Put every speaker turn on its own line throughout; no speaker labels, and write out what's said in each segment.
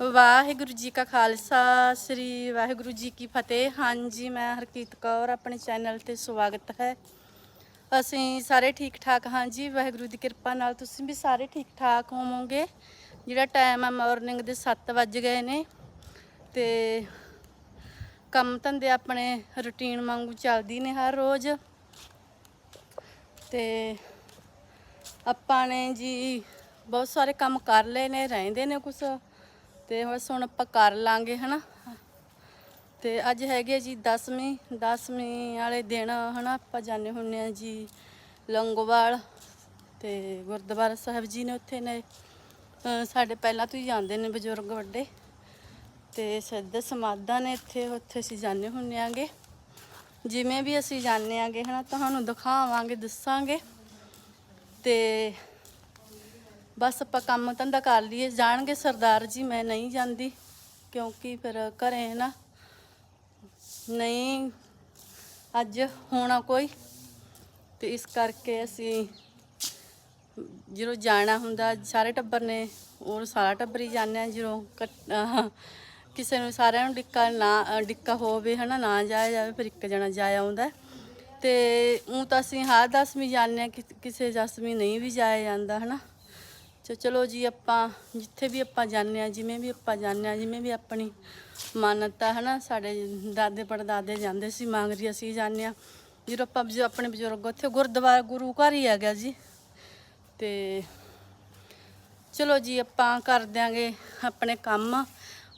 ਵਾਹਿਗੁਰੂ ਜੀ ਕਾ ਖਾਲਸਾ, ਸ੍ਰੀ ਵਾਹਿਗੁਰੂ ਜੀ ਕੀ ਫਤਿਹ। ਹਾਂਜੀ, ਮੈਂ ਹਰਕੀਤ ਕੌਰ, ਆਪਣੇ ਚੈਨਲ ਤੇ ਸਵਾਗਤ ਹੈ। ਅਸੀਂ ਸਾਰੇ ਠੀਕ ਠਾਕ ਹਾਂ ਜੀ, ਵਾਹਿਗੁਰੂ ਦੀ ਕਿਰਪਾ ਨਾਲ ਤੁਸੀਂ ਵੀ ਸਾਰੇ ਠੀਕ ਠਾਕ ਹੋਵੋਗੇ। ਜਿਹੜਾ ਟਾਈਮ ਹੈ ਮਾਰਨਿੰਗ ਦੇ 7 ਵੱਜ ਗਏ ਨੇ ਤੇ ਕੰਮ ਧੰਦੇ ਆਪਣੇ ਰੁਟੀਨ ਵਾਂਗੂ ਚੱਲਦੀ ਨੇ ਹਰ ਰੋਜ਼। ਤੇ ਆਪਾਂ ਨੇ ਜੀ, ਬਹੁਤ ਸਾਰੇ ਕੰਮ ਕਰ ਲਏ ਨੇ, ਰਹਿੰਦੇ ਨੇ ਕੁਛ। ਤੇ ਬਸ ਹੁਣ ਆਪਾਂ ਕਰ ਲਾਂਗੇ, ਹਨਾ? ਤੇ ਅੱਜ ਹੈਗੇ ਜੀ 10ਵੀਂ 10ਵੀਂ ਵਾਲੇ ਦਿਨ, ਹਨਾ? ਆਪਾਂ ਜਾਂਦੇ ਹੁੰਨੇ ਆ ਜੀ ਲੰਗੋਵਾਲ ਤੇ ਗੁਰਦੁਆਰਾ ਸਾਹਿਬ ਜੀ ਨੇ ਉੱਥੇ ਨੇ ਸਾਡੇ ਪਹਿਲਾਂ ਤੋਂ ਹੀ ਜਾਂਦੇ ਨੇ ਬਜ਼ੁਰਗ ਵੱਡੇ ਤੇ ਸਿੱਧ ਸਮਾਧਾਂ ਨੇ ਇੱਥੇ, ਉੱਥੇ ਅਸੀਂ ਜਾਂਦੇ ਹੁੰਨੇ ਆਂਗੇ। ਜਿਵੇਂ ਵੀ ਅਸੀਂ ਜਾਂਦੇ ਆਂਗੇ, ਹਨਾ? ਤੁਹਾਨੂੰ ਦਿਖਾਵਾਂਗੇ, ਦੱਸਾਂਗੇ ਤੇ ਬਸ ਆਪਾਂ ਕੰਮ ਧੰਦਾ ਕਰ ਲਈਏ। ਜਾਣਗੇ ਸਰਦਾਰ ਜੀ, ਮੈਂ ਨਹੀਂ ਜਾਂਦੀ ਕਿਉਂਕਿ ਫਿਰ ਘਰੇ ਨਾ। ਨਹੀਂ, ਅੱਜ ਹੋਣਾ ਕੋਈ। ਤੇ ਇਸ ਕਰਕੇ ਅਸੀਂ ਜਦੋਂ ਜਾਣਾ ਹੁੰਦਾ, ਸਾਰੇ ਟੱਬਰ ਨੇ ਉਹ ਸਾਰਾ ਟੱਬਰ ਹੀ ਜਾਂਦੇ ਆ। ਜਦੋਂ ਕੱਟ- ਕਿਸੇ ਨੂੰ ਸਾਰਿਆਂ ਨੂੰ ਡਿੱਕਾ ਨਾ, ਡਿੱਕਾ ਹੋਵੇ, ਹਨਾ, ਨਾ ਜਾਇਆ ਜਾਵੇ, ਫਿਰ ਇੱਕ ਜਣਾ ਜਾਇਆ ਆਉਂਦਾ। ਤੇ ਉਹ ਤਾਂ ਅਸੀਂ ਹਰ ਦਸਵੀਂ ਜਾਂਦੇ ਆ ਕਿਸੇ ਦਸਵੀਂ ਨਹੀਂ ਵੀ ਜਾਇਆ ਜਾਂਦਾ, ਹਨਾ। ਚੋ ਚਲੋ ਜੀ ਆਪਾਂ ਜਿੱਥੇ ਵੀ ਆਪਾਂ ਜਾਂਦੇ ਆ ਜਿਵੇਂ ਵੀ ਆਪਾਂ ਜਾਂਦੇ ਆ ਜਿਵੇਂ ਵੀ ਆਪਣੀ ਮਾਨਤਾ ਹੈ ਨਾ, ਸਾਡੇ ਦਾਦੇ ਪੜਦਾਦੇ ਜਾਂਦੇ ਸੀ ਮੰਗਰੀ ਅਸੀਂ ਜਾਂਦੇ ਆ ਜਦੋਂ ਆਪਾਂ ਜੋ ਆਪਣੇ ਬਜ਼ੁਰਗ ਉੱਥੇ ਗੁਰਦੁਆਰਾ, ਗੁਰੂ ਘਰ ਹੀ ਹੈਗਾ ਜੀ। ਤੇ ਚਲੋ ਜੀ ਆਪਾਂ ਕਰ ਦਿਆਂਗੇ ਆਪਣੇ ਕੰਮ।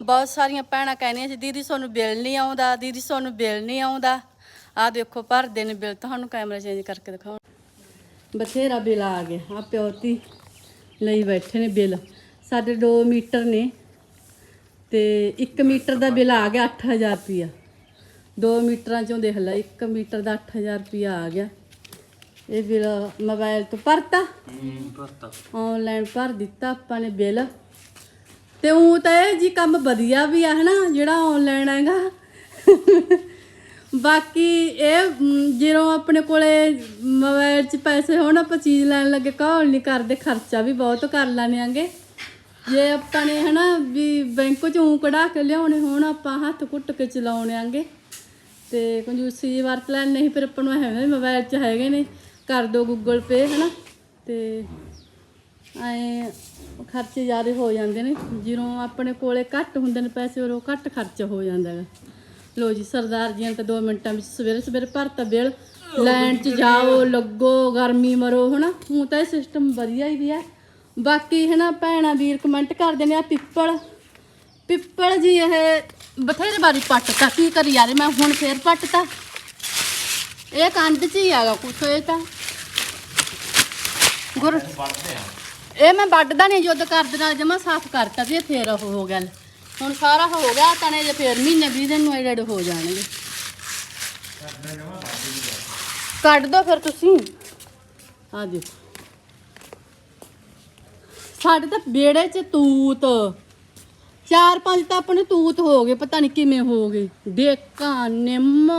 ਬਹੁਤ ਸਾਰੀਆਂ ਭੈਣਾਂ ਕਹਿੰਦੀਆਂ ਸੀ, ਦੀਦੀ, ਤੁਹਾਨੂੰ ਬਿੱਲ ਨਹੀਂ ਆਉਂਦਾ, ਦੀਦੀ, ਤੁਹਾਨੂੰ ਬਿੱਲ ਨਹੀਂ ਆਉਂਦਾ। ਆਹ ਦੇਖੋ ਭਰਦੇ ਨੇ ਬਿੱਲ, ਤੁਹਾਨੂੰ ਕੈਮਰਾ ਚੇਂਜ ਕਰਕੇ ਦਿਖਾਉਣ। ਬਥੇਰਾ ਬਿੱਲ ਆ ਗਿਆ ਆ ਪਿਓਤੀ ਲਈ ਬੈਠੇ ਨੇ ਬਿੱਲ। ਸਾਡੇ 2 ਮੀਟਰ ਨੇ ਤੇ 1 ਮੀਟਰ ਦਾ ਬਿੱਲ ਆ ਗਿਆ 8000 ਰੁਪਿਆ 2 ਮੀਟਰਾਂ ਚੋਂ ਦੇਖ ਲੈ 1 ਮੀਟਰ ਦਾ 8000 ਰੁਪਿਆ ਆ ਗਿਆ। ਇਹ ਬਿੱਲ ਮੋਬਾਈਲ ਤੋਂ ਭਰਤਾ।
ਭਰਤਾ।
ਆਨਲਾਈਨ ਭਰ ਦਿੱਤਾ ਆਪਾਂ ਨੇ ਬਿੱਲ। ਤੇ ਉਹ ਤਾਂ ਇਹ ਜੀ ਕੰਮ ਵਧੀਆ ਵੀ ਆ ਹਨਾ ਜਿਹੜਾ ਆਨਲਾਈਨ ਹੈਗਾ। ਬਾਕੀ ਇਹ ਮ, ਜਦੋਂ ਆਪਣੇ ਕੋਲੇ ਮੋਬਾਈਲ 'ਚ ਪੈਸੇ ਹੋਣ ਆਪਾਂ ਚੀਜ਼ ਲੈਣ ਲੱਗੇ ਕਾਹਲ ਨਹੀਂ ਕਰਦੇ ਖਰਚਾ ਵੀ ਬਹੁਤ ਕਰ ਲੈਣੇ ਆਂਗੇ। ਜੇ ਆਪਾਂ ਨੇ ਹਨਾ ਵੀ ਬੈਂਕ 'ਚ ਊਂ ਕਢਾ ਕੇ ਲਿਆਉਣੇ ਹੋਣ ਆਪਾਂ ਹੱਥ ਘੁੱਟ ਕੇ ਚਲਾਉਣੇ ਆਂਗੇ। ਤੇ ਕੰਜੂਸੀ ਵਰਤ ਲੈਣ ਨਹੀਂ ਫਿਰ ਆਪਾਂ ਨੂੰ ਐਵੇਂ ਮੋਬਾਈਲ 'ਚ ਹੈਗੇ ਨੇ। ਕਰ ਦੋ ਗੂਗਲ ਪੇ ਹਨਾ। ਤੇ ਐ ਖਰਚੇ ਜ਼ਿਆਦਾ ਹੋ ਜਾਂਦੇ ਨੇ। ਜਦੋਂ ਆਪਣੇ ਕੋਲੇ ਘੱਟ ਹੁੰਦੇ ਨੇ ਪੈਸੇ ਉਦੋਂ ਘੱਟ ਖਰਚ ਹੋ ਜਾਂਦਾ ਹੈਗਾ ਲੋ ਜੀ ਸਰਦਾਰ ਜੀਆਂ ਤਾਂ 2 ਮਿੰਟਾਂ ਵਿੱਚ ਸਵੇਰੇ ਸਵੇਰੇ ਭਰਤਾ ਬਿੱਲ ਲਾਈਨ 'ਚ ਜਾਓ ਲੱਗੋ ਗਰਮੀ ਮਰੋ ਹਨਾ? ਹੁਣ ਤਾਂ ਇਹ ਸਿਸਟਮ ਵਧੀਆ ਹੀ ਵੀ ਹੈ ਬਾਕੀ ਹਨਾ ਭੈਣਾਂ ਵੀਰ ਕਮੈਂਟ ਕਰਦੇ ਨੇ ਆ ਪਿੱਪਲ। ਪਿੱਪਲ ਜੀ ਇਹ ਬਥੇਰੇ ਵਾਰੀ ਪੱਟਤਾ ਕੀ ਕਰੀ ਯਾਰ ਮੈਂ ਹੁਣ ਫੇਰ ਪੱਟਤਾ। ਇਹ ਕੰਧ 'ਚ ਹੀ ਹੈਗਾ ਕੁਛ ਇਹ ਤਾਂ। ਗੁਰ ਇਹ ਮੈਂ ਵੱਢਦਾ ਨਹੀਂ ਜੁੱਧ ਕਰਦੇ ਨਾਲ ਜਮਾ ਸਾਫ਼ ਕਰਤਾ ਵੀ ਇਹ ਫੇਰ ਉਹ ਹੋ ਗਿਆ। ਹੁਣ ਸਾਰਾ ਹੋ ਗਿਆ ਤਨੇ ਜੇ ਫੇਰ ਮਹੀਨੇ 20 ਦਿਨ ਨੂੰ ਐਡੇ ਹੋ ਜਾਣਗੇ। ਕੱਢ ਦੋ ਫਿਰ ਤੁਸੀਂ। ਆ ਦੇਖੋ ਸਾਡੇ ਤਾਂ ਬੇੜੇ 'ਚ ਤੂਤ। ਚਾਰ ਪੰਜ ਤਾਂ ਆਪਣੇ ਤੂਤ ਹੋ ਗਏ, ਪਤਾ ਨਹੀਂ ਕਿਵੇਂ ਹੋ ਗਏ। ਡੇਕਾਂ ਨਿੰਮ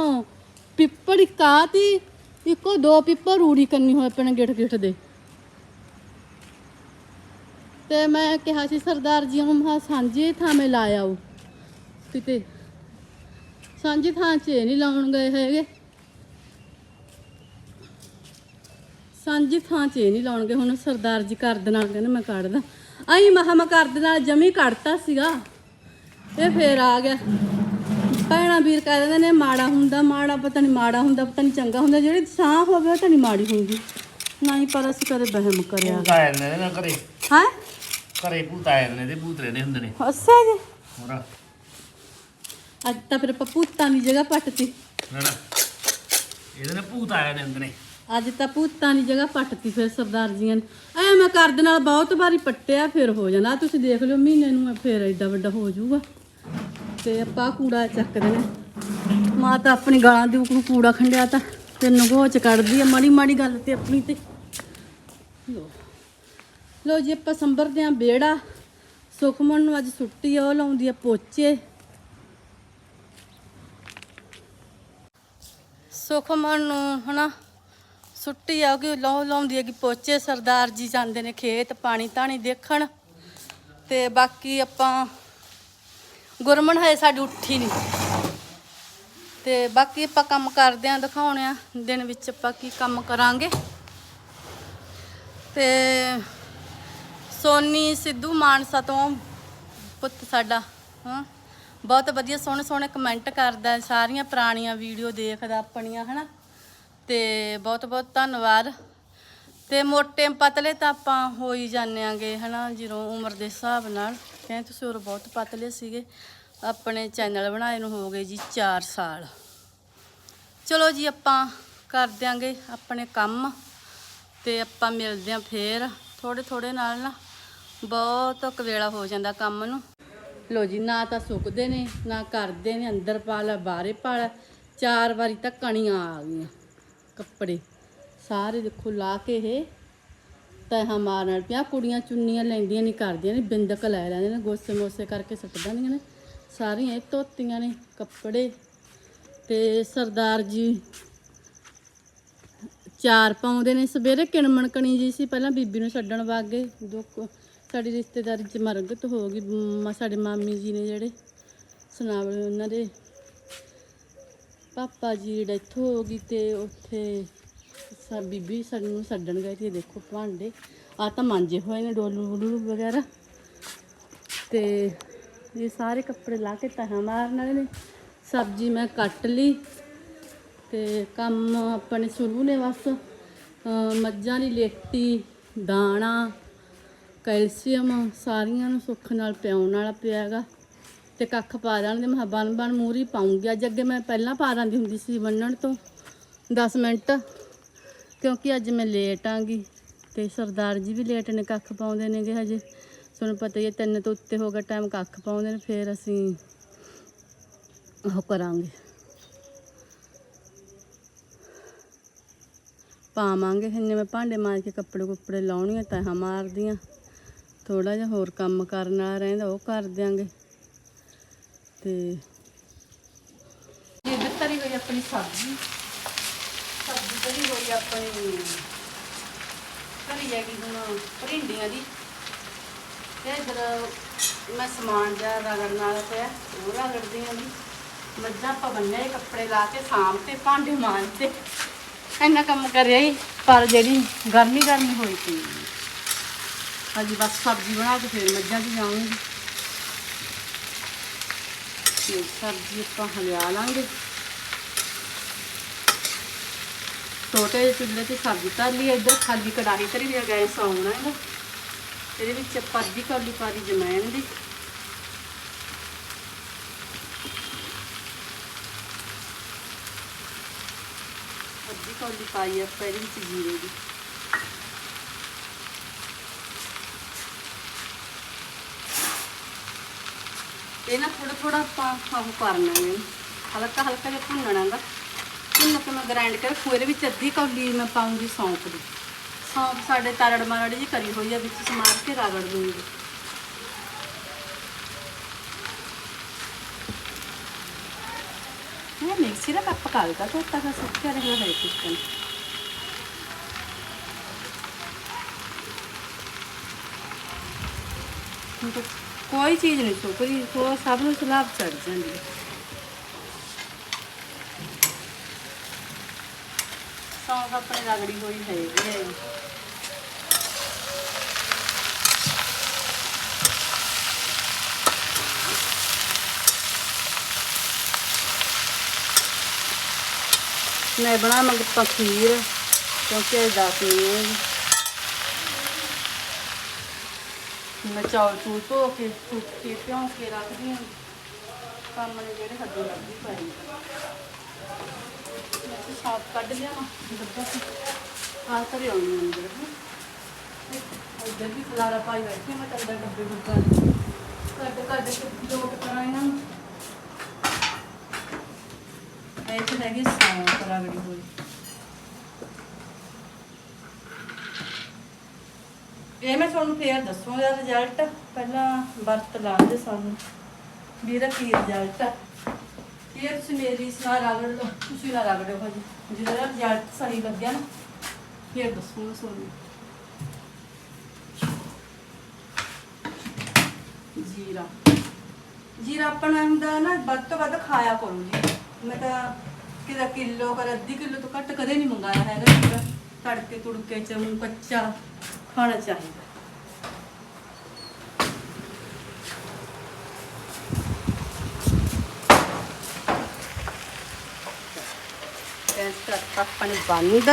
ਪਿੱਪੜ ਕਾਤੀ ਇੱਕੋ ਦੋ ਪਿੱਪੜ ਰੂੜੀ ਕਰਨੀ ਹੋਏ ਆਪਣੇ ਗਿੱਠ ਗਿੱਠ ਦੇ। ਤੇ ਮੈਂ ਕਿਹਾ ਸੀ ਸਰਦਾਰ ਜੀ ਨੂੰ ਮਹਾ ਸਾਂਝੇ ਥਾਂ ਮੇ ਲਾਇਆ ਉਹ ਕਿਤੇ ਸਾਂਝੀ ਥਾਂ 'ਚ ਨਹੀਂ ਲਾਉਣ ਗਏ ਹੈਗੇ। ਸਾਂਝੀ ਥਾਂ 'ਚ ਨਹੀਂ ਲਾਉਣਗੇ ਹੁਣ ਸਰਦਾਰ ਜੀ ਕਰ ਦੇ ਨਾਲ ਕਹਿੰਦੇ ਮੈਂ ਕੱਢਦਾ ਆਈ ਮਹਾ ਮੈਂ ਕਰ ਦੇ ਨਾਲ ਜਮੀ ਕੱਢਤਾ ਸੀਗਾ। ਇਹ ਫੇਰ ਆ ਗਿਆ। ਭੈਣਾਂ ਵੀਰ ਕਹਿ ਦਿੰਦੇ ਨੇ ਮਾੜਾ ਹੁੰਦਾ ਮਾੜਾ ਪਤਾ ਨਹੀਂ ਮਾੜਾ ਹੁੰਦਾ ਪਤਾ ਨਹੀਂ ਚੰਗਾ ਹੁੰਦਾ। ਜਿਹੜੀ ਸਾਹ ਹੋਵੇ ਉਹ ਤਾਂ ਨਹੀਂ ਮਾੜੀ ਹੁੰਦੀ। ਨਹੀਂ ਪਰ ਅਸੀਂ ਕਦੇ ਵਹਿਮ ਕਰਿਆ।
ਨੇ ਨਾ ਘਰੇ
ਹਾਂ?
ਘਰੇ ਭੂਤ ਆ ਜਾਂਦੇ ਨੇ ਤੇ ਭੂਤ ਰਹਿੰਦੇ ਹੁੰਦੇ ਨੇ।
ਅੱਛਾ ਜੀ।
ਹੋਰ?
ਅੱਜ ਤਾਂ ਫਿਰ ਪਪੂਤਾਂ ਦੀ ਜਗ੍ਹਾ ਪੱਟਤੀ
ਨਾ ਨਾ। ਇਹਦੇ ਨਾਲ ਭੂਤ ਆ ਜਾਂਦੇ ਹੁੰਦੇ ਨੇ।
ਅੱਜ ਤਾਂ ਪੂਤਾਂ ਦੀ ਜਗ੍ਹਾ ਪੱਟਤੀ ਫਿਰ ਸਰਦਾਰ ਜੀਆਂ ਨੇ। ਐ ਮੈਂ ਕਰ ਦੇ ਨਾਲ ਬਹੁਤ ਵਾਰੀ ਪੱਟਿਆ ਫਿਰ ਹੋ ਜਾਂਦਾ। ਆਹ ਤੁਸੀਂ ਦੇਖ ਲਿਓ ਮਹੀਨੇ ਨੂੰ ਫਿਰ ਐਡਾ ਵੱਡਾ ਹੋ ਜਾਊਗਾ। ਤੇ ਆਪਾਂ ਕੂੜਾ ਚੱਕਦੇ ਨੇ। ਮਾਂ ਤਾਂ ਆਪਣੀ ਗਾਲਾਂ ਦੇ ਨੂੰ ਕੂੜਾ ਖੰਡਿਆ ਤਾਂ। ਤੇ ਨਗੋਚ ਕੱਢਦੀ ਆ। ਮਾੜੀ ਮਾੜੀ ਗੱਲ ਤੇ ਆਪਣੀ ਤੇ। ਲੋ ਲੋ ਜੀ, ਆਪਾਂ ਸੰਭਰਦੇ ਆ ਬੇੜਾ ਸੁਖਮਨ ਨੂੰ ਅੱਜ ਛੁੱਟੀ ਆ, ਉਹ ਲਾਉਂਦੀ ਆ ਪੋਚੇ। ਸੁਖਮਨ ਨੂੰ ਹਨਾ ਛੁੱਟੀ ਆ ਕਿ ਲਾਉ ਲਾਉਂਦੀ ਹੈ ਕਿ ਪੋਚੇ। ਸਰਦਾਰ ਜੀ ਜਾਂਦੇ ਨੇ ਖੇਤ ਪਾਣੀ ਤਾਣੀ ਦੇਖਣ। ਤੇ ਬਾਕੀ ਆਪਾਂ, ਗੁਰਮਨ ਹੈ ਸਾਡੀ ਉੱਠੀ ਨਹੀਂ ਤੇ ਬਾਕੀ ਆਪਾਂ ਕੰਮ ਕਰਦੇ ਆਂ ਦਿਖਾਉਣੇ ਆ ਦਿਨ ਵਿੱਚ ਆਪਾਂ ਕੀ ਕੰਮ ਕਰਾਂਗੇ। ਤੇ ਸੋਨੀ ਸਿੱਧੂ ਮਾਨਸਾ ਤੋਂ। ਪੁੱਤ ਸਾਡਾ, ਹਾਂ। ਬਹੁਤ ਵਧੀਆ ਸੋਹਣੇ ਸੋਹਣੇ ਕਮੈਂਟ ਕਰਦਾ, ਸਾਰੀਆਂ ਪੁਰਾਣੀਆਂ ਵੀਡੀਓ ਦੇਖਦਾ ਆਪਣੀਆਂ, ਹਨਾ। ਤੇ ਬਹੁਤ ਬਹੁਤ ਧੰਨਵਾਦ। ਤੇ ਮੋਟੇ ਪਤਲੇ ਤਾਂ ਆਪਾਂ ਹੋ ਹੀ ਜਾਂਦੇ ਆਂਗੇ, ਹਨਾ, ਜਦੋਂ ਉਮਰ ਦੇ ਹਿਸਾਬ ਨਾਲ। ਕਹਿੰਦੇ ਤੁਸੀਂ ਹੋਰ ਬਹੁਤ ਪਤਲੇ ਸੀਗੇ। ਆਪਣੇ ਚੈਨਲ ਬਣਾਏ ਨੂੰ ਹੋ ਗਏ ਜੀ 4 ਸਾਲ। ਚਲੋ ਜੀ, ਆਪਾਂ ਕਰ ਦਿਆਂਗੇ ਆਪਣੇ ਕੰਮ। ਤੇ ਆਪਾਂ ਮਿਲਦੇ ਆਂ ਫੇਰ ਥੋੜੇ ਥੋੜੇ ਨਾਲ ਨਾ। ਬਹੁਤ ਕਵੇਲਾ ਹੋ ਜਾਂਦਾ ਕੰਮ ਨੂੰ। ਲੋ ਜੀ, ਨਾ ਤਾਂ ਸੁੱਕਦੇ ਨੇ, ਨਾ ਕਰਦੇ ਨੇ, ਅੰਦਰ ਪਾ ਲੈ ਬਾਹਰੇ ਪਾ ਲੈ ਚਾਰ ਵਾਰੀ ਤਾਂ ਕਣੀਆਂ ਆ ਗਈਆਂ, ਕੱਪੜੇ। ਸਾਰੇ ਦੇਖੋ, ਲਾ ਕੇ ਇਹ ਤਹਾਂ ਮਾਰਨ ਪਿਆ। ਕੁੜੀਆਂ ਚੁੰਨੀਆਂ ਲੈਂਦੀਆਂ ਨਹੀਂ ਕਰਦੀਆਂ ਨੇ, ਬਿੰਦਕ ਲੈ ਲੈਂਦੇ ਨੇ, ਗੋਸੇ ਮੋਸੇ ਕਰਕੇ ਸੁੱਟ ਦਿੰਦੀਆਂ ਨੇ। ਸਾਰੀਆਂ ਇਹ ਧੋਤੀਆਂ ਨੇ, ਕੱਪੜੇ ਤੇ ਸਰਦਾਰ ਜੀ ਚਾਰ ਪਾਉਂਦੇ ਨੇ। ਸਵੇਰੇ ਕਿਣਮਣ ਕਣੀ ਜੀ ਸੀ, ਪਹਿਲਾਂ ਬੀਬੀ ਨੂੰ ਛੱਡਣ ਵਗ ਗਏ। ਦੋ ਸਾਡੀ ਰਿਸ਼ਤੇਦਾਰੀ ਚ ਮਰਗਤ ਹੋ ਗਈ। ਮ- ਸਾਡੇ ਮਾਮੀ ਜੀ ਨੇ ਜਿਹੜੇ ਸੁਨਾਵਲੇ ਉਹਨਾਂ ਦੇ। ਪਾਪਾ ਜੀ ਦੀ ਡੈਥ ਹੋ ਗਈ ਤੇ ਉੱਥੇ ਸਾ, ਬੀਬੀ ਸਾਨੂੰ ਛੱਡਣ ਗਏ ਤੇ ਦੇਖੋ ਭਾਂਡੇ। ਆ ਤਾਂ ਮਾਂਜੇ ਹੋਏ ਨੇ, ਡੋਲੂ ਡੋਲੂ ਵਗੈਰਾ। ਤੇ ਇਹ ਸਾਰੇ ਕੱਪੜੇ ਲਾ ਕੇ ਤਹਾਂ ਮਾਰਨ ਵਾਲੇ ਨੇ। ਸਬਜ਼ੀ ਮੈਂ ਕੱਟ ਲਈ ਤੇ ਕੰਮ ਆਪਣੇ ਸ਼ੁਰੂ ਨੇ ਬਸ। ਮੱਝਾਂ ਦੀ ਲੇਟੀ, ਦਾਣਾ ਕੈਲਸ਼ੀਅਮ ਸਾਰੀਆਂ ਨੂੰ ਸੁੱਖ ਨਾਲ ਪਿਆਉਣ ਵਾਲਾ ਪਿਆਗਾ ਤੇ ਕੱਖ ਪਾ ਦੇਣਗੇ ਮੈਂ ਕਿਹਾ ਬਨ ਬਨ ਮੂਰੀ ਪਾਉਂਗੀ। ਅੱਜ ਅੱਗੇ ਮੈਂ ਪਹਿਲਾਂ ਪਾ ਦਿੰਦੀ ਹੁੰਦੀ ਸੀ ਬੰਨਣ ਤੋਂ 10 ਮਿੰਟ, ਕਿਉਂਕਿ ਅੱਜ ਮੈਂ ਲੇਟ ਆਂਗੀ ਤੇ ਸਰਦਾਰ ਜੀ ਵੀ ਲੇਟ ਨੇ, ਕੱਖ ਪਾਉਂਦੇ ਨੇਗੇ ਹਜੇ। ਤੁਹਾਨੂੰ ਪਤਾ ਹੀ ਹੈ, ਤਿੰਨ ਤੋਂ ਉੱਤੇ ਹੋ ਗਿਆ ਟਾਈਮ ਕੱਖ ਪਾਉਂਦੇ ਨੇ, ਫਿਰ ਅਸੀਂ ਉਹ ਕਰਾਂਗੇ। ਪਾਵਾਂਗੇ, ਇੰਨੇ ਮੈਂ ਭਾਂਡੇ ਮਾਰ ਕੇ ਕੱਪੜੇ ਕੁੱਪੜੇ ਲਾਉਣੀਆਂ ਤਾਂ ਮਾਰਦੀਆਂ। ਥੋੜਾ ਜਿਹਾ ਹੋਰ ਕੰਮ ਕਰਨ ਵਾਲਾ ਰਹਿੰਦਾ, ਉਹ ਕਰ ਦਿਆਂਗੇ। ਤੇ ਇੱਧਰ ਤਰੀ ਹੋਈ ਆਪਣੀ ਸਬਜ਼ੀ। ਸਬਜ਼ੀ ਤਰੀ ਹੋਈ ਆਪਣੀ। ਤਰੀ ਹੈਗੀ ਹੁਣ ਭਿੰਡੀਆਂ ਦੀ। ਤੇ ਇਧਰ ਮੈਂ ਸਮਾਨ ਜਿਹਾ ਰਗੜਨ ਵਾਲਾ ਪਿਆ ਉਹ ਰਗੜਦੀ ਆਂ ਜੀ। ਮੱਝਾਂ ਆਪਾਂ ਬੰਨੇ ਕੱਪੜੇ ਲਾ ਕੇ ਸਾਂਭ ਤੇ ਭਾਂਡੇ ਮਾਂਜ ਤੇ। ਇੰਨਾ ਕੰਮ ਕਰਿਆ ਹੀ, ਪਰ ਜਿਹੜੀ ਗਰਮੀ ਗਰਮੀ ਹੋਈ ਸੀ ਹਾਂਜੀ, ਬਸ ਸਬਜ਼ੀ ਬਣਾ ਕੇ ਫਿਰ ਮੱਝਾਂ 'ਚ ਜਾਵਾਂਗੀ ਤੇ ਸਬਜ਼ੀ ਆਪਾਂ ਹਲਿਆ ਲਾਂਗੇ। ਛੋਟੇ ਜਿਹੇ ਚੁੱਲ੍ਹੇ ਤੇ ਸਬਜ਼ੀ ਧਰ ਲਈ ਇੱਧਰ, ਖਾਲੀ ਕੜਾਹੀ ਧਰੀ ਵੀ ਗੈਸ ਆਉਣਾ ਇਹਦਾ ਇਹਦੇ ਵਿੱਚ ਆਪਾਂ ਅੱਧੀ ਕੌਲੀ ਪਾ ਦੀ ਜਮੈਣ ਦੀ। ਅੱਧੀ ਕੌਲੀ ਪਾਈ ਆਪਾਂ ਇਹਦੇ ਵਿੱਚ ਜੀਰੇ ਦੀ। ਇਹ ਨਾ ਥੋੜਾ ਥੋੜਾ ਆਪਾਂ ਉਹ ਕਰਨਾ ਹੈ। ਹਲਕਾ ਹਲਕਾ ਜਿਹਾ ਭੁੰਨਣਾ ਦਾ ਭੁੰਨ ਕੇ ਮੈਂ ਗ੍ਰਾਈਂਡ ਕਰ। ਖੋਏ ਵਿੱਚ ਅੱਧੀ ਕੌਲੀ ਮੈਂ ਪਾਉਂਗੀ ਸੌਂਫ ਦੀ। ਸੌਂਫ ਸਾਡੇ ਤਾਰੜ ਮਾਰੜ ਜੀ ਕਰੀ ਹੋਈ ਆ, ਵਿੱਚ ਸਮਾਰ ਕੇ ਰਗੜ ਦੂੰਗੀ। ਇਹ ਮਿਕਸੀ ਦਾ ਕੱਪ ਕਾਲਦਾ ਤਾਂ? ਤੱਕ ਸੁੱਕਿਆ ਰਹਿਣਾ ਹੈ ਕੁਝ ਟਾਈਮ ਹੁਣ ਕੋਈ ਚੀਜ਼ ਨਹੀਂ ਸੁੱਕਦੀ ਉਹ ਸਭ ਨੂੰ ਸਲਾਬ ਚੜ ਜਾਂਦੀ ਹੈ। ਸੌਂਫ ਆਪਣੇ ਰਗੜੀ ਹੋਈ ਹੈਗੀ ਹੈ। ਮੈਂ ਬਣਾਵਾਂਗੀ ਆਪਾਂ ਕਿਉਂਕਿ ਇਹ ਦਸ ਨਹੀਂ ਹੈ। ਮੈਂ ਚੌਲ ਚੂਲ ਧੋ ਕੇ, ਸੁੱਕ ਭਿਉਂ ਕੇ ਰੱਖਦੀ ਹਾਂ। ਕੰਮ ਨੇ ਜਿਹੜੇ ਹੱਦੋਂ ਲੱਗੀ ਪਈ। ਮੈਂ ਤੇ ਸਾਫ਼ ਕੱਢ ਲਿਆ ਨਾ ਡੱਬਾ ਆਹ ਕਰੇ ਆਉਣੀ ਅੰਦਰ। ਇੱਧਰ ਵੀ ਖਲਾਰਾ ਪਾਈ ਬੈਠੀ ਮੈਂ ਤਾਂ ਡੱਬੇ ਗੁੱਗਾ ਕੱਢ ਕੱਢ ਕੇ ਲੋਟ ਕਰਾਂ ਇਹਨਾਂ ਨੂੰ। ਇਹ ਤੇ ਹੈਗੀ ਸੌਂਫ ਰਗੜੀ ਹੋਈ ਇਹ ਮੈਂ ਤੁਹਾਨੂੰ ਫੇਰ ਦੱਸੂਗਾ ਰਿਜ਼ਲਟ ਪਹਿਲਾਂ ਵਰਤ ਲਾਉਂਦੇ ਸਾਨੂੰ। ਵੀ ਇਹਦਾ ਕੀ ਰਿਜ਼ਲਟ ਆ? ਇਹ ਤੁਸੀਂ ਮੇਰੀ ਸਲਾਹ ਰਗੜ ਲਓ, ਤੁਸੀਂ ਨਾ ਰਗੜਿਓ ਭਾਜੀ। ਜਿਹਦਾ ਰਿਜ਼ਲਟ ਸਹੀ ਲੱਗਿਆ ਨਾ, ਫੇਰ ਦੱਸੂਗਾ ਤੁਹਾਨੂੰ। ਜੀਰਾ। ਜੀਰਾ ਆਪਣਾ ਹੁੰਦਾ ਨਾ ਵੱਧ ਤੋਂ ਵੱਧ ਖਾਇਆ ਕਰੋ ਜੀ। ਮੈਂ ਤਾਂ ਕਿਦਾ ਕਿਲੋ ਕਰ, ਅੱਧੀ ਕਿਲੋ ਤੋਂ ਘੱਟ ਕਦੇ ਨਹੀਂ ਮੰਗਾਇਆ ਹੈਗਾ ਜੀਰਾ। ਤੜਕੇ ਤੁੜਕੇ ਚ ਕੱਚਾ। ਖਾਣਾ ਚਾਹੀਦਾ। ਗੈਸ ਕਰਤਾ ਪਾਣੀ ਬੰਦ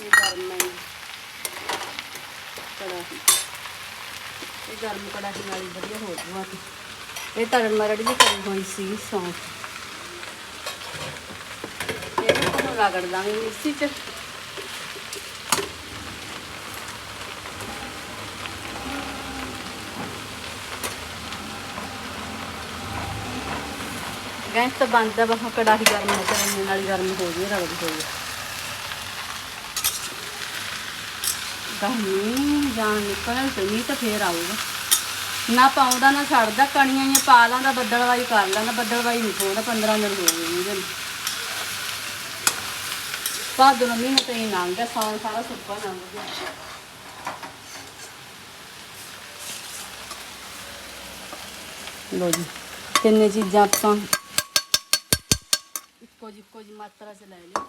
ਇਹ ਗਰਮ ਹੈ ਕੜਾਹੀ ਇਹ ਗਰਮ ਕੜਾਹੀ ਨਾਲ ਹੀ ਵਧੀਆ ਹੋ ਜੂਗਾ ਇਹ ਤਰਨ ਮਰੜ ਜੀ ਕਰੀ ਹੋਈ ਸੀ ਸੌਂਫ। ਇਹਨੂੰ ਹੁਣ ਰਗੜ ਦਾਂਗੇ ਮਿਕਸੀ 'ਚ। ਗੈਸ ਤਾਂ ਬੰਦ ਆ ਬਹਾ ਕੜਾਹੀ ਗਰਮ ਹੋ ਕਰਨ ਨਾਲ ਗਰਮ ਹੋ ਗਈ ਰਗੜ ਹੋ ਗਈ ਗਰਮੀ ਜਾਨ ਨਿਕਲਣ ਤੇ ਨਹੀਂ ਤਾਂ ਫੇਰ ਆਊਗਾ। ਨਾ ਪਾਉਂਦਾ ਨਾ ਛੱਡਦਾ, ਕਣੀਆਂ ਹੀ ਪਾ ਲਾਂਦਾ, ਬੱਦਲਵਾਈ ਕਰ ਲਾਂਦਾ, ਬੱਦਲਵਾਈ ਨਹੀਂ ਖੋਦਾ 15 ਦਿਨ ਹੋ ਗਏ ਇਹਦੇ ਨੂੰ। ਭਾਦੋਂ ਮਹੀਨੇ ਤੇ ਹੀ ਲੰਘ ਗਿਆ ਸਾਲ ਸਾਰਾ ਸੁੱਕਾ ਲੰਘ ਗਿਆ। ਲੋ ਜੀ ਤਿੰਨੇ ਚੀਜ਼ਾਂ ਆਪਾਂ ਇੱਕੋ ਜਿਹੀ, ਇੱਕੋ ਮਾਤਰਾ ਚ ਲੈ ਲਿਓ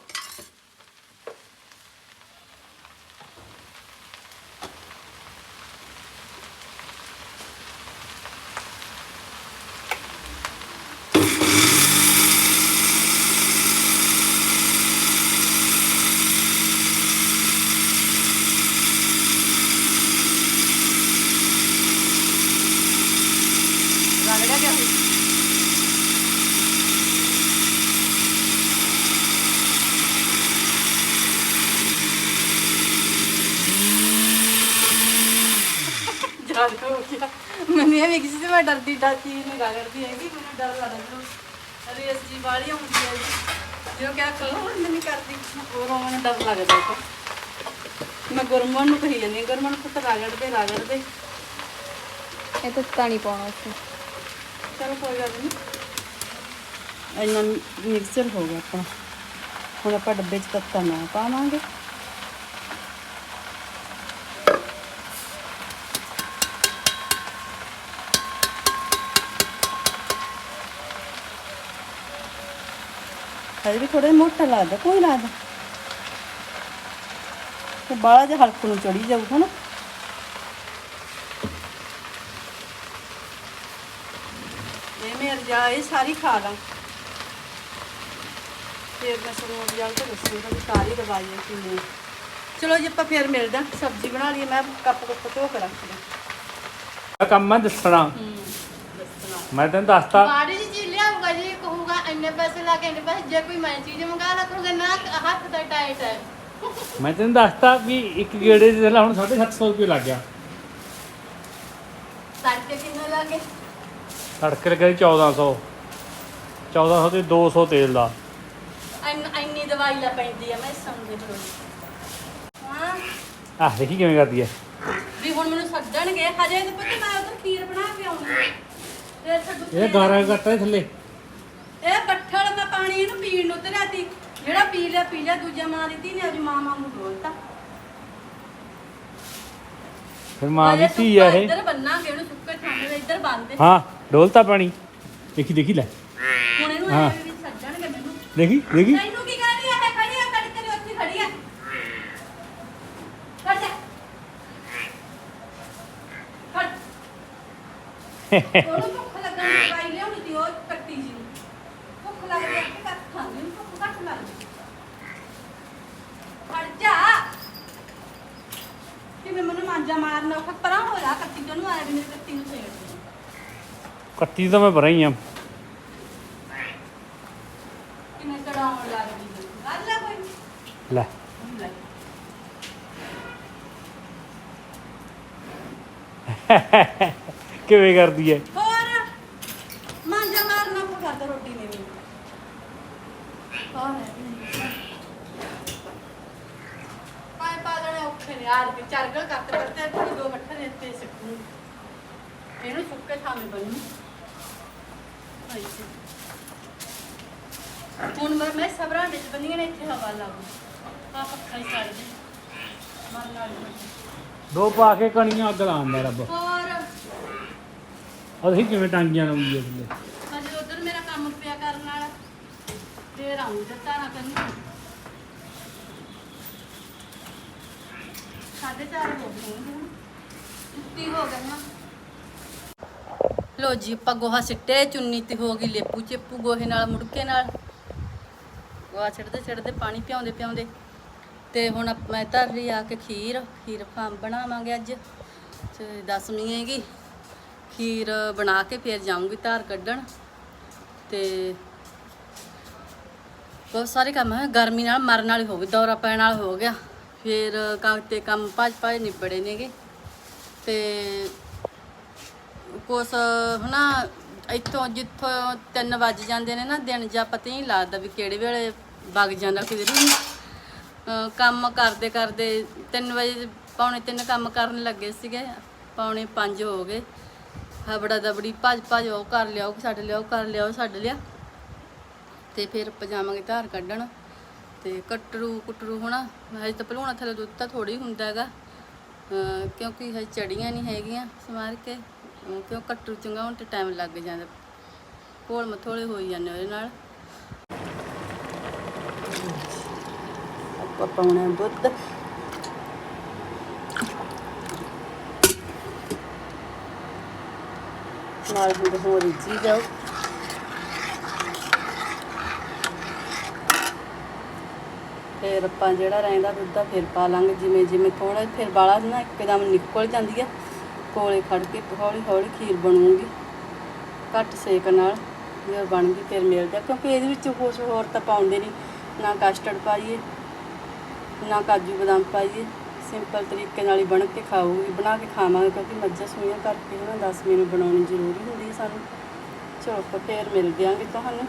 ਰਗੜਿਆ ਗਿਆ ਹੋਇਆ ਜ਼ਿਆਦਾ ਹੋ ਗਿਆ ਮੈਨੂੰ ਇਹ ਵੀ ਕਿਸੇ ਤੇ ਮੈਂ ਡਰਦੀ ਡਰਦੀ ਨਹੀਂ ਰਗੜਦੀ ਹੈਗੀ ਮੈਨੂੰ ਡਰ ਲੱਗਦਾ ਅਰੇ ਇਸ ਜੀ ਵਾਲੀਆਂ ਹੁੰਦੀਆਂ ਜੀ। ਜੋ ਕਿਆ ਖਲੋ ਨਹੀਂ ਕਰਦੀ ਉਹ ਮੈਨੂੰ ਡਰ ਲੱਗਦਾ ਤਾਂ। ਮੈਂ ਗੁਰਮਨ ਨੂੰ ਕਹੀ ਜਾਂਦੀ ਹਾਂ, ਗੁਰਮਨ ਪੁੱਤ ਰਗੜ ਦੇ ਰਗੜ ਦੇ।
ਇਹ ਤਾਂ ਪਾਣੀ ਪਾਉਣਾ ਸੀ
ਚਲੋ ਕੋਈ ਗੱਲ ਨਹੀਂ। ਇੰਨਾ ਮਿਕਸਚਰ ਹੋ ਗਿਆ ਆਪਣਾ। ਹੁਣ ਆਪਾਂ ਡੱਬੇ 'ਚ ਤੱਤਾ ਨਾ ਪਾਵਾਂਗੇ। ਹਜੇ ਵੀ ਥੋੜਾ ਮੋਟਾ ਲੱਗਦਾ ਕੋਈ ਲੱਗਦਾ ਤੇ ਬਾਲਾ ਜਿਹਾ ਹਲਕ ਨੂੰ ਚੜੀ ਜਾਊ ਹਨਾ। ਇਹ ਮੇਰ ਜਾ ਇਹ ਸਾਰੀ ਖਾ ਲਾਂ। ਫਿਰ ਮੈਂ ਤੁਹਾਨੂੰ ਰਿਜ਼ਲਟ ਦੱਸੂਗਾ ਵੀ ਸਾਰੀ ਦਵਾਈ ਹੈ ਕਿੰਨੀ। ਚਲੋ ਜੀ ਆਪਾਂ ਫਿਰ ਮਿਲਦੇ ਹਾਂ ਸਬਜ਼ੀ ਬਣਾ ਲਈਏ ਮੈਂ ਕੱਪ ਕੁੱਪ ਧੋ ਕੇ ਰੱਖ ਲਾਂ।
ਆ ਕੰਮ ਮੈਂ ਦੱਸਣਾ। ਮੈਂ ਤੈਨੂੰ ਦੱਸਤਾ।
ਬਾੜੀ ਜੀ ਚੀਜ਼ ਲਿਆਊਗਾ ਜੀ ਕਹੂਗਾ ਇੰਨੇ ਪੈਸੇ ਲਾ ਕੇ ਇੰਨੇ ਪੈਸੇ ਜੇ ਕੋਈ ਮੈਂ ਚੀਜ਼ ਮੰਗਾ ਲਾ ਕਰੂਗਾ ਨਾ ਹੱਥ ਦਾ ਟਾਈਟ ਹੈ।
ਮੈਂ ਤੈਨੂੰ ਦੱਸਤਾ ਵੀ ਇੱਕ ਗੇੜੇ ਦੇ ਨਾਲ ਹੁਣ 750 ਰੁਪਏ ਲੱਗ ਗਿਆ।
ਤੜਕੇ ਕਿੰਨੇ ਲੱਗੇ
ਤੜਕੇ ਲੱਗਾ ਸੀ 1400 1400 ਤੇ 200 ਤੇਲ ਦਾ।
ਇੰਨ- ਇੰਨੀ ਦਵਾਈ ਲਾ ਪੈਂਦੀ ਆ ਮੈਂ ਸਮਝਦੇ ਬਰੋ ਹਾਂ।
ਆਹ ਦੇਖੀ ਕਿਵੇਂ ਕਰਦੀ ਹੈ
ਵੀ ਹੁਣ ਮੈਨੂੰ ਸੱਦਣਗੇ ਹਜੇ ਤਾਂ ਪਤਾ ਮੈਂ ਉਧਰ ਖੀਰ ਬਣਾ ਕੇ ਫਿਰ ਛੱਡੂ
ਇਹ ਗਾਰਾ ਕੱਟਾ ਥੱਲੇ।
ਇਹ ਬੱਠਲ ਮੈਂ ਪਾਣੀ ਇਹਨੂੰ ਪੀਣ ਨੂੰ ਤੇ ਰਾਤੀ ਜਿਹੜਾ ਪੀ ਲਿਆ ਪੀ ਲਿਆ ਦੂਜਾ ਮਾਂ ਦੀ ਧੀ ਨੇ ਆਪਣੀ ਮਾਂ ਮਾਂ ਨੂੰ ਡੋਲਤਾ
ਫਿਰ ਮਾਂ ਦੀ ਧੀ ਆ ਇਹ।
ਇੱਧਰ ਬੰਨਾਂਗੇ ਉਹਨੂੰ ਸੁੱਕੇ ਥਾਣੇ ਦੇ ਇੱਧਰ ਬੰਨਦੇ
ਹਾਂ ਡੋਲਤਾ ਪਾਣੀ। ਦੇਖੀ ਦੇਖੀ ਲੈ।
ਹੁਣ ਇਹਨੂੰ
ਹਾਂ।
ਐਵੇਂ ਵੀ ਸੱਜਣਗੇ ਮੈਨੂੰ।
ਦੇਖੀ ਦੇਖੀ।
ਤੈਨੂੰ ਕੀ ਕਹਿਣੀ ਆ? ਇਹ ਖੜੀ ਆ ਕੜੀ ਤੇਰੀ ਉੱਥੇ ਖੜੀ ਆ। ਖੜ ਜਾ। ਖੜ। ਉਹਨੂੰ ਭੁੱਖ ਲੱਗਣ ਦੀ ਦਵਾਈ ਲਿਆਉਣੀ ਤੀ ਉਹ ਕੱਟੀ ਜੀ ਨੂੰ ਭੁੱਖ ਲੱਗਦੀ ਆ ਕਿ ਕੱਟ ਖਾਂਦੀ ਨੂੰ ਭੁੱਖ ਘੱਟ ਲੱਗਦੀ ਖੜ ਜਾ ਕਿਵੇਂ ਮੈਨੂੰ ਮਾਂਜਾ ਮਾਰਨਾ ਉਹ ਪਰਾਂ ਹੋ ਜਾ ਕੱਟੀ ਤੋਂ ਮੇਰੀ ਨੂੰ ਛੇੜ
ਮੈਂ ਭਰਾ ਹੀ ਆ।
ਲੱਗਦੀ ਹੈ ਗੱਲ ਆ ਕੋਈ।
ਲੈ।
ਲੈ।
ਕਿਵੇਂ ਕਰਦੀ ਹੈ
ਹੋਰ ਮਾਂਜਾ ਮਾਰਨਾ ਕੋ ਕਰਦਾ ਰੋਟੀ ਨੇ ਵੀ ਕਰਤੇ ਕਰਤੇ ਫਿਰ ਦੋ ਇਕੱਠੇ ਨੇ ਇੱਥੇ ਸਿੱਟੂ ਇਹਨੂੰ ਸੁੱਕੇ ਥਾਵੇਂ ਬੰਨੂ ਹੁਣ ਮੈਂ ਮੈਂ ਸਬਰਾਂ ਵਿੱਚ ਬੰਨੀਆਂ ਨੇ ਇੱਥੇ ਹਵਾ ਲਾਉ ਆ ਪੱਖਾ ਹੀ ਛੱਡ ਦੇ ਮਨ ਨਾਲ
ਦੋ ਪਾ ਕੇ ਕਣੀਆਂ ਅੱਗ ਲਾਉਂਦਾ ਰੱਬ।
ਹੋਰ?
ਅਸੀਂ ਕਿਵੇਂ ਟਾਂਗੀਆਂ ਲਾਉਂਦੀ ਥੱਲੇ
ਅਜੇ ਉਧਰ ਮੇਰਾ ਕੰਮ ਪਿਆ ਕਰਨ ਵਾਲਾ। ਫੇਰ ਆਉਂ ਦਿੱਤਾ ਨਾ ਕਰਨੀ ਸਾਢੇ ਚਾਰ ਹੋ ਗਏ ਹੁਣ। ਉੱਤੀ ਹੋ ਗਏ ਨਾ। ਲੋ ਜੀ, ਆਪਾਂ ਗੋਹਾ ਸਿੱਟੇ ਚੁੰਨੀ ਤੇ ਹੋ ਗਈ ਲੇਪੂ ਚੇਪੂ ਗੋਹੇ ਨਾਲ, ਮੁੜਕੇ ਨਾਲ। ਗੋਹਾ ਛੱਡਦੇ ਛੱਡਦੇ ਪਾਣੀ ਪਿਆਉਂਦੇ ਪਿਆਉਂਦੇ। ਤੇ ਹੁਣ ਆਪ- ਮੈਂ ਧਰ ਲਈ ਆ ਕੇ ਖੀਰ ਖੀਰ ਫਾਮ ਬਣਾਵਾਂਗੇ ਅੱਜ। ਤੇ ਦਸਵੀਂ ਹੈਗੀ। ਖੀਰ ਬਣਾ ਕੇ ਫਿਰ ਜਾਊਂਗੀ ਧਾਰ ਕੱਢਣ। ਤੇ ਬਹੁਤ ਸਾਰੇ ਕੰਮ ਹੈ ਗਰਮੀ ਨਾਲ ਮਰਨ ਵਾਲੀ ਹੋ ਗਈ, ਦੌਰਾ ਪੈਣ ਨਾਲ ਹੋ ਗਿਆ। ਫਿਰ ਕੰਮ ਤੇ ਕੰਮ ਭੱਜ ਭੱਜ ਨਿਬੜੇ ਨੇਗੇ। ਤੇ ਕੁਛ ਹਨਾ, ਇੱਥੋਂ ਜਿੱਥੋਂ 3 ਵੱਜ ਜਾਂਦੇ ਨੇ ਨਾ, ਦਿਨ ਜਾਂ ਪਤਾ ਹੀ ਨਹੀਂ ਲੱਗਦਾ ਵੀ ਕਿਹੜੇ ਵੇਲੇ ਵਗ ਜਾਂਦਾ ਕਿਧਰ ਨੂੰ ਕੰਮ ਕਰਦੇ ਕਰਦੇ 3 ਵਜੇ, ਪੌਣੇ 3 ਕੰਮ ਕਰਨ ਲੱਗੇ ਸੀਗੇ, ਪੌਣੇ 5 ਹੋ ਗਏ। ਹਬੜਾ ਦਬੜੀ ਭੱਜ ਭੱਜ ਉਹ ਕਰ ਲਿਆਓ ਛੱਡ ਲਿਆਓ ਕਰ ਲਿਆਓ ਛੱਡ ਲਿਆ। ਤੇ ਫਿਰ ਪਜਾਵਾਂਗੇ ਧਾਰ ਕੱਢਣ। ਤੇ ਕਟਰੂ ਕੁਟਰੂ ਹੋਣਾ। ਹਜੇ ਤਾਂ ਭਲੂਣਾ ਥੱਲੇ ਦੁੱਧ ਤਾਂ ਥੋੜੀ ਹੁੰਦਾ ਹੈਗਾ। ਕਿਉਂਕਿ ਹਜੇ ਚੜੀਆਂ ਨਹੀਂ ਹੈਗੀਆਂ ਸਮਾਰ ਕੇ। ਅਹ ਕਿਉਂ ਕਟਰੂ ਚੰਗਾਉਣ ਤੇ ਟਾਈਮ ਲੱਗ ਜਾਂਦਾ। ਕੋਲ ਮਥੋਲੇ ਹੋਈ ਜਾਂਦੇ ਉਹਦੇ ਨਾਲ। ਆਪਾਂ ਪਾਉਣਾ ਦੁੱਧ। ਨਾਲ ਦੁੱਧ ਹੋਰ ਜੀ ਜਾਓ ਫਿਰ ਆਪਾਂ ਜਿਹੜਾ ਰਹਿੰਦਾ ਦੁੱਧ ਆ ਫਿਰ ਪਾ ਲਾਂਗੇ, ਜਿਵੇਂ ਜਿਵੇਂ ਥੋੜਾ ਫਿਰ ਬਾਲਾ ਨਾ ਇੱਕਦਮ ਨਿਕਲ ਜਾਂਦੀ ਆ। ਕੋਲੇ ਖੜ ਕੇ ਹੌਲੀ ਹੌਲੀ ਖੀਰ ਬਣੂਗੀ, ਘੱਟ ਸੇਕ ਨਾਲ ਜਦੋਂ ਬਣ ਗਈ ਫਿਰ ਮਿਲਦਾ ਕਿਉਂਕਿ ਇਹਦੇ ਵਿੱਚ ਕੁਛ ਹੋਰ ਤਾਂ ਪਾਉਂਦੇ ਨਹੀਂ। ਨਾ ਕਸਟਰਡ ਪਾਈਏ, ਨਾ ਕਾਜੂ ਬਦਾਮ ਪਾਈਏ ਸਿੰਪਲ ਤਰੀਕੇ ਨਾਲ ਹੀ ਬਣ ਕੇ ਖਾਊਗੀ, ਬਣਾ ਕੇ ਖਾਵਾਂਗੇ, ਕਿਉਂਕਿ ਮੱਝਾਂ ਸੂਈਆਂ ਕਰਕੇ ਨਾ 10 ਮਿੰਟ ਬਣਾਉਣੀ ਜ਼ਰੂਰੀ ਹੁੰਦੀ ਹੈ ਸਾਨੂੰ। ਚਲੋ ਆਪਾਂ ਫੇਰ ਮਿਲ ਦਿਆਂਗੇ ਤੁਹਾਨੂੰ।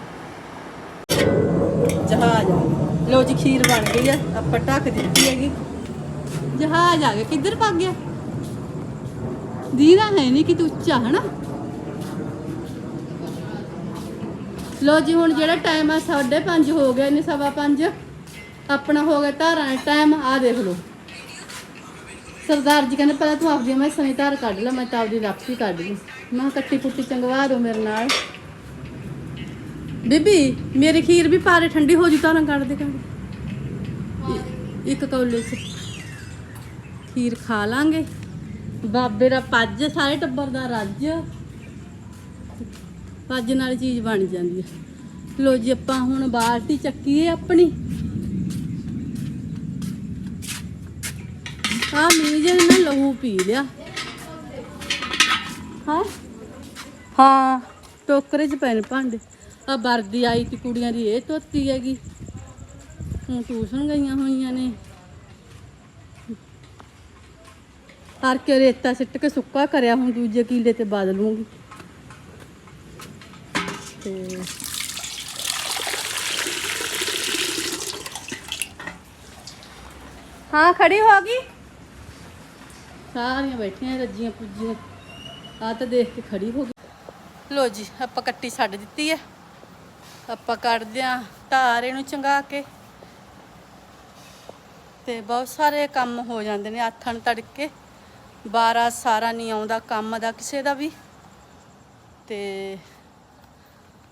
ਜਹਾਜ਼। ਆ ਲੋ ਜੀ, ਖੀਰ ਬਣ ਗਈ ਆ। ਆਪਾਂ ਢੱਕ ਦਿੱਤੀ ਹੈਗੀ। ਜਹਾਜ਼ ਆ ਗਿਆ। ਕਿੱਧਰ ਭੱਗ ਗਿਆ? ਦੀਦਾ ਹੈ ਨਹੀਂ ਕਿ ਤੂੰ ਉੱਚਾ, ਹਨਾ? ਲੋ ਜੀ, ਹੁਣ ਜਿਹੜਾ ਟਾਈਮ ਆ 5:30 ਹੋ ਗਿਆ ਨੇ, ਸਵਾ 5 ਆਪਣਾ ਹੋ ਗਿਆ ਧਾਰਾਂ ਦਾ ਟਾਈਮ ਆ ਦੇਖ ਲਓ। ਸਰਦਾਰ ਜੀ ਕਹਿੰਦੇ, ਪਹਿਲਾਂ ਤੂੰ ਆਪਦੀ ਮੈਂ ਸਹੀ ਧਾਰ ਕੱਢ ਲੈ, ਮੈਂ ਤਾਂ ਆਪਦੀ ਰਾਖੀ ਕੱਢ ਲਈ ਮੈਂ ਕਿਹਾ ਕੱਟੀ ਪੁੱਟੀ ਚੰਗਵਾ ਦੋ ਮੇਰੇ ਨਾਲ। ਬੀਬੀ ਮੇਰੀ ਖੀਰ ਵੀ ਪਾਰੇ ਠੰਡੀ ਹੋ ਜੂ ਧਾਰਾਂ ਕੱਢ ਦੇ ਕੱਢ। ਇੱਕ ਕੌਲੇ ਚ। ਖੀਰ ਖਾ ਲਾਂਗੇ। ਬਾਬੇ ਦਾ ਪੱਜ ਸਾਰੇ ਟੱਬਰ ਦਾ ਰੱਜ। ਪੱਜ ਨਾਲ ਚੀਜ਼ ਬਣ ਜਾਂਦੀ ਹੈ ਲੋ ਜੀ ਆਪਾਂ ਹੁਣ ਬਾਲਟੀ ਚੱਕੀਏ ਆਪਣੀ। ਆ ਮੀਂਹ ਜਿਹੇ ਨੇ ਨਾ ਲਹੂ ਪੀ ਲਿਆ। ਹਾਂ। ਹਾਂ ਟੋਕਰੇ 'ਚ ਨੇ ਭਾਂਡੇ। ਆ ਵਰਦੀ ਆਈ ਤੀ ਕੁੜੀਆਂ ਦੀ ਇਹ ਧੋਤੀ ਹੈਗੀ। ਹੁਣ ਟਿਊਸ਼ਨ ਗਈਆਂ ਹੋਈਆਂ ਨੇ। ਹਰ ਕੇ ਰੇਤਾ ਸਿੱਟ ਕੇ ਸੁੱਕਾ ਕਰਿਆ ਹੁਣ ਦੂਜੇ ਕੀਲੇ ਤੇ ਬਾਦ ਲੂੰਗੀ। ਤੇ ਹਾਂ, ਖੜੀ ਹੋ ਗਈ? ਸਾਰੀਆਂ ਬੈਠੀਆਂ ਰੱਜੀਆਂ ਪੁੱਜੀਆਂ। ਆ ਤਾਂ ਦੇਖ ਕੇ ਖੜੀ ਹੋ ਗਈ। ਲੋ ਜੀ, ਆਪਾਂ ਕੱਟੀ ਛੱਡ ਦਿੱਤੀ ਹੈ। ਆਪਾਂ ਕੱਢਦੇ ਆ ਧਾਰ ਇਹਨੂੰ ਚੰਗਾ ਕੇ। ਤੇ ਬਹੁਤ ਸਾਰੇ ਕੰਮ ਹੋ ਜਾਂਦੇ ਨੇ ਆਥਣ ਤੜਕੇ। 12 ਸਾਰਾ ਨਹੀਂ ਆਉਂਦਾ ਕੰਮ ਦਾ ਕਿਸੇ ਦਾ ਵੀ। ਤੇ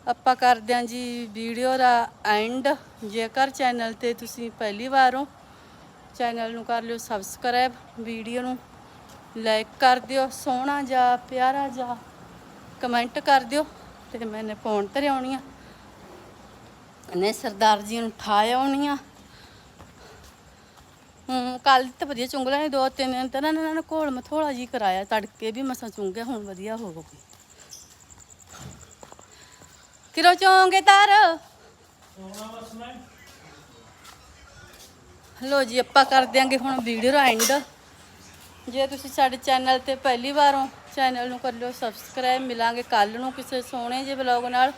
ਆਪਾਂ ਕਰਦੇ ਹਾਂ ਜੀ ਵੀਡੀਓ ਦਾ ਐਂਡ। ਜੇਕਰ ਚੈਨਲ ਤੇ ਤੁਸੀਂ ਪਹਿਲੀ ਵਾਰ ਹੋ, ਚੈਨਲ ਨੂੰ ਕਰ ਲਿਓ ਸਬਸਕ੍ਰਾਈਬ, ਵੀਡੀਓ ਨੂੰ ਲਾਈਕ ਕਰ ਦਿਓ, ਸੋਹਣਾ ਜਾਂ ਪਿਆਰਾ ਜਾਂ ਕਮੈਂਟ ਕਰ ਦਿਓ। ਤੇ ਮੈਨੇ ਫੋਨ ਤੇ ਆਉਣੀ ਆ। ਨੇ ਸਰਦਾਰ ਜੀ ਨੂੰ ਠਾ ਆਉਣੀ ਹੂੰ ਕੱਲ ਤਾਂ ਵਧੀਆ ਚੁੰਗ ਨੇ, ਦੋ ਤਿੰਨ ਦਿਨ ਤਾਂ ਨਾ ਇਹਨਾਂ ਨੇ ਘੋਲ ਮਥੋੜਾ ਜੀ ਕਰਾਇਆ, ਤੜਕੇ ਵੀ ਮਸਾਂ ਚੁੰਗਿਆ, ਹੁਣ ਵਧੀਆ ਹੋ ਗਈ। ਕਿਰੋ ਚੋਂਗੇ ਤਾਰ? ਲੋ ਜੀ, ਆਪਾਂ ਕਰ ਦਿਆਂਗੇ ਹੁਣ ਵੀਡੀਓ ਦਾ ਐਂਡ ਜੇ ਤੁਸੀਂ ਸਾਡੇ ਚੈਨਲ ਤੇ ਪਹਿਲੀ ਵਾਰ ਹੋ, ਚੈਨਲ ਨੂੰ ਕਰ ਲਿਓ ਸਬਸਕ੍ਰਾਈਬ ਮਿਲਾਂਗੇ ਕੱਲ ਨੂੰ ਕਿਸੇ ਸੋਹਣੇ ਜਿਹੇ ਵਲੌਗ ਨਾਲ।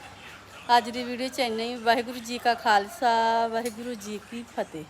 ਅੱਜ ਦੀ ਵੀਡੀਓ ਚ ਇੰਨਾ ਹੀ। ਵਾਹਿਗੁਰੂ ਜੀ ਕਾ ਖਾਲਸਾ ਵਾਹਿਗੁਰੂ ਜੀ ਕੀ ਫਤਿਹ।